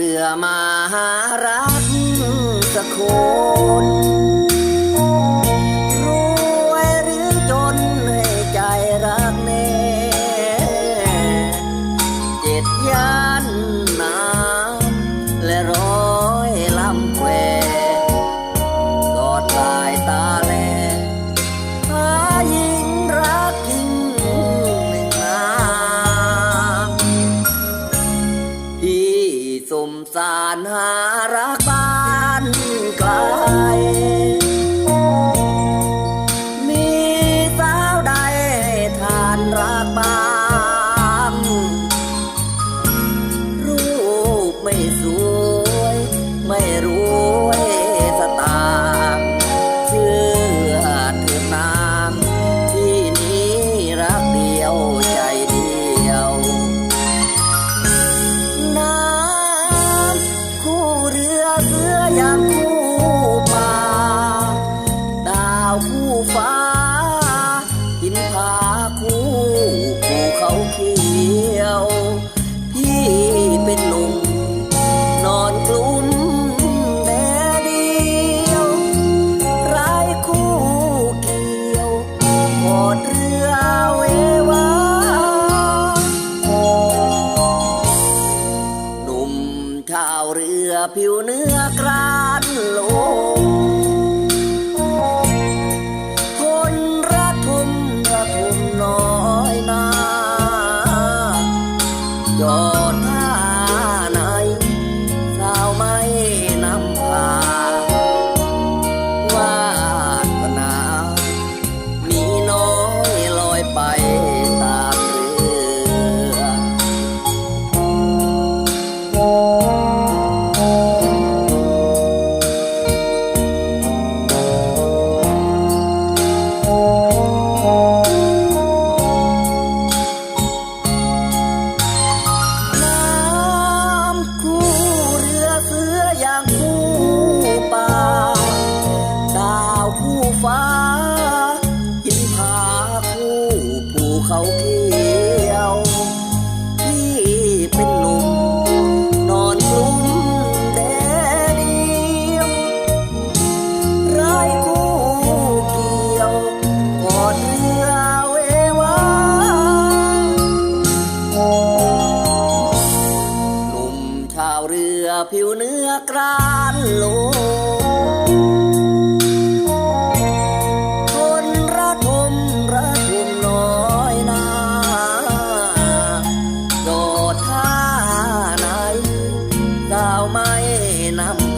เรือมาหารักสักคน สารหารักบ้านไกล ยางคู่ป่า ดาวคู่ฟ้า หินผาคู่ภูเขาเขียว พี่เป็นหนุ่มนอนกลุ้มแดดเดียวไร้คู่เกี่ยวกอดเรือ อผิวเนื้อกรานล เขาเขียวพี่เป็นหนุ่มนอนกลุ้มแดดเดียวไร้คู่เกี่ยวกอดเรือเววาหนุ่มชาวเรือผิวเนื้อกรานโล I'm.